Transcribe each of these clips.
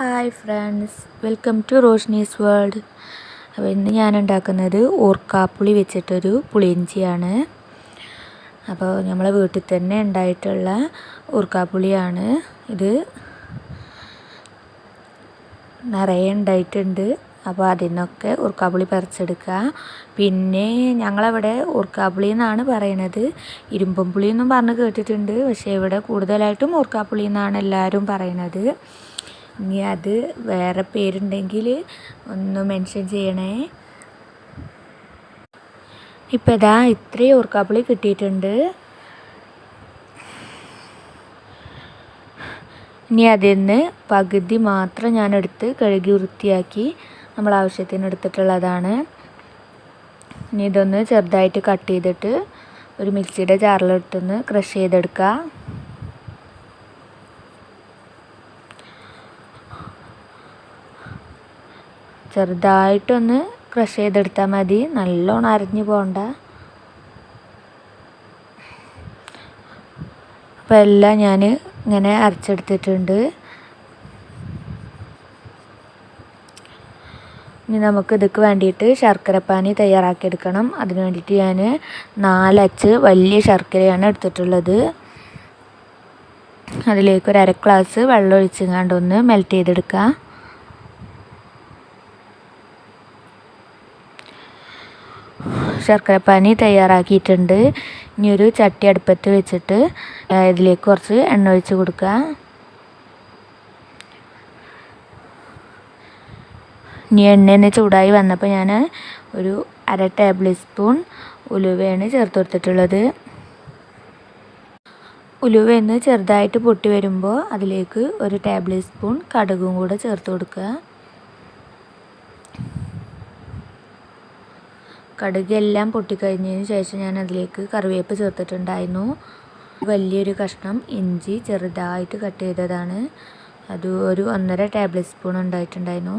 Hi friends welcome to Roshni's world. അപ്പോൾ ഇന്ന് ഞാൻ ഉണ്ടാക്കുന്നത് ഓർക്കാപ്പുളി വെച്ചിട്ടൊരു പുളിയിഞ്ചിയാണ്. അപ്പോൾ നമ്മളെ വീട്ടിൽ തന്നെ ഉണ്ടായിട്ടുള്ള ഓർക്കാപ്പുളിയാണ്. ഇത് നിറയെ ഉണ്ടായിട്ടുണ്ട്. അപ്പോൾ അതിനൊക്കെ ഉർക്കാപ്പുളി പറിച്ചെടുക്കുക. പിന്നെ ഞങ്ങളവിടെ ഉർക്കാപ്പുളി എന്നാണ് പറയണത്. ഇരുമ്പം പുളി എന്നും പറഞ്ഞ് കേട്ടിട്ടുണ്ട്. പക്ഷേ ഇവിടെ കൂടുതലായിട്ടും ഉർക്കാപ്പുളി എന്നാണ് എല്ലാവരും പറയണത്. ഇനി അത് വേറെ പേരുണ്ടെങ്കിൽ ഒന്ന് മെൻഷൻ ചെയ്യണേ. ഇപ്പം ഇതാ ഇത്രയും ഓർക്കാപ്പിളി കിട്ടിയിട്ടുണ്ട്. ഇനി അതിൽ നിന്ന് പകുതി മാത്രം ഞാൻ എടുത്ത് കഴുകി വൃത്തിയാക്കി നമ്മൾ ആവശ്യത്തിന് എടുത്തിട്ടുള്ളതാണ്. ഇനി ഇതൊന്ന് ചെറുതായിട്ട് കട്ട് ചെയ്തിട്ട് ഒരു മിക്സിയുടെ ചാറിലെടുത്തൊന്ന് ക്രഷ് ചെയ്തെടുക്കുക ചെറുതായിട്ടൊന്ന് ക്രഷ് ചെയ്തെടുത്താൽ മതി. നല്ലോണം അരഞ്ഞു പോകണ്ട അപ്പോൾ എല്ലാം ഞാൻ ഇങ്ങനെ അരച്ചെടുത്തിട്ടുണ്ട്. ഇനി നമുക്ക് ഇതൊക്കെ വേണ്ടിയിട്ട് ശർക്കരപ്പാനി തയ്യാറാക്കിയെടുക്കണം. അതിന് വേണ്ടിയിട്ട് ഞാൻ നാലച്ച് വലിയ ശർക്കരയാണ് എടുത്തിട്ടുള്ളത്. അതിലേക്ക് ഒരു അര ഗ്ലാസ് വെള്ളം ഒഴിച്ചങ്ങാണ്ട് ഒന്ന് മെൽറ്റ് ചെയ്തെടുക്കുക ശർക്കരപ്പാനി തയ്യാറാക്കിയിട്ടുണ്ട്. ഇനി ഒരു ചട്ടി അടുപ്പത്ത് വെച്ചിട്ട് ഇതിലേക്ക് കുറച്ച് എണ്ണ ഒഴിച്ച് കൊടുക്കുക ഇനി എണ്ണ ചൂടായി വന്നപ്പോൾ ഞാൻ ഒരു അര ടേബിൾ സ്പൂൺ ഉലുവയാണ് ചേർത്ത് കൊടുത്തിട്ടുള്ളത്. ഉലുവയെന്ന് ചെറുതായിട്ട് പൊട്ടി വരുമ്പോൾ അതിലേക്ക് ഒരു ടേബിൾ സ്പൂൺ കടുകും കൂടെ ചേർത്ത് കൊടുക്കുക കടുകെല്ലാം പൊട്ടിക്കഴിഞ്ഞതിന് ശേഷം ഞാൻ അതിലേക്ക് കറിവേപ്പ് ചേർത്തിട്ടുണ്ടായിരുന്നു. വലിയൊരു കഷ്ണം ഇഞ്ചി ചെറുതായിട്ട് കട്ട് ചെയ്തതാണ്. അത് ഒരു ഒന്നര ടേബിൾ സ്പൂൺ ഉണ്ടായിട്ടുണ്ടായിരുന്നു.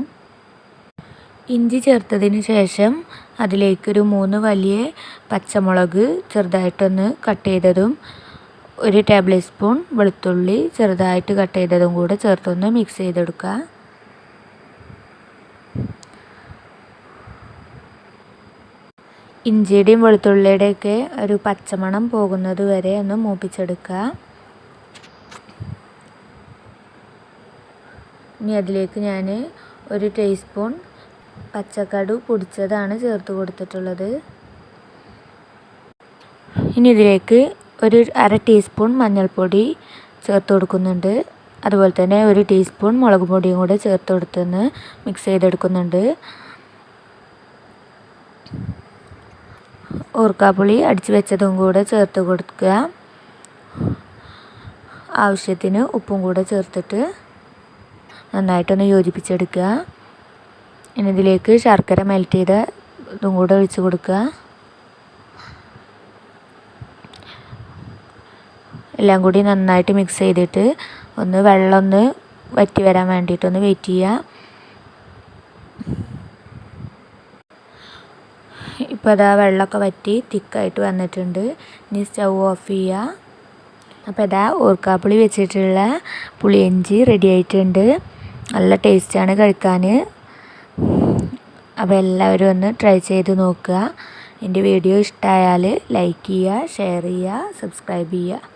ഇഞ്ചി ചേർത്തതിന് ശേഷം അതിലേക്കൊരു മൂന്ന് വലിയ പച്ചമുളക് ചെറുതായിട്ടൊന്ന് കട്ട് ചെയ്തതും ഒരു ടേബിൾ സ്പൂൺ വെളുത്തുള്ളി ചെറുതായിട്ട് കട്ട് ചെയ്തതും കൂടെ ചേർത്തൊന്ന് മിക്സ് ചെയ്തെടുക്കുക. ഇഞ്ചിയുടെയും വെളുത്തുള്ളിയുടെയൊക്കെ ഒരു പച്ചമണം പോകുന്നത് വരെ ഒന്ന് മൂപ്പിച്ചെടുക്കുക. ഇനി അതിലേക്ക് ഞാൻ ഒരു ടീസ്പൂൺ പച്ചക്കടു പൊടിച്ചതാണ് ചേർത്ത് കൊടുത്തിട്ടുള്ളത്. ഇനി ഇതിലേക്ക് ഒരു അര ടീസ്പൂൺ മഞ്ഞൾപ്പൊടി ചേർത്ത് കൊടുക്കുന്നുണ്ട്. അതുപോലെ തന്നെ ഒരു ടീസ്പൂൺ മുളക് പൊടിയും കൂടെ ചേർത്ത് കൊടുത്തൊന്ന് മിക്സ് ചെയ്തെടുക്കുന്നുണ്ട്. ഓർക്കാപ്പുളി അടിച്ച് വെച്ചതും കൂടെ ചേർത്ത് കൊടുക്കുക. ആവശ്യത്തിന് ഉപ്പും കൂടെ ചേർത്തിട്ട് നന്നായിട്ടൊന്ന് യോജിപ്പിച്ചെടുക്കുക. ഇനി ഇതിലേക്ക് ശർക്കര മെൽറ്റ് ചെയ്ത ഇതും കൂടെ ഒഴിച്ച് കൊടുക്കുക. എല്ലാം കൂടി നന്നായിട്ട് മിക്സ് ചെയ്തിട്ട് ഒന്ന് വെള്ളം ഒന്ന് വറ്റി വരാൻ വേണ്ടിയിട്ടൊന്ന് വെയിറ്റ് ചെയ്യുക. ഇപ്പോൾ അതാ വെള്ളമൊക്കെ വറ്റി തിക്കായിട്ട് വന്നിട്ടുണ്ട്. ഇനി സ്റ്റൗ ഓഫ് ചെയ്യുക അപ്പോൾ ഇതാ ഓർക്കാപ്പുളി വെച്ചിട്ടുള്ള പുളിയഞ്ചി റെഡി ആയിട്ടുണ്ട്. നല്ല ടേസ്റ്റാണ് കഴിക്കാൻ. അപ്പോൾ എല്ലാവരും ഒന്ന് ട്രൈ ചെയ്ത് നോക്കുക. എന്റെ വീഡിയോ ഇഷ്ടമായാൽ ലൈക്ക് ചെയ്യുക ഷെയർ ചെയ്യുക സബ്സ്ക്രൈബ് ചെയ്യുക.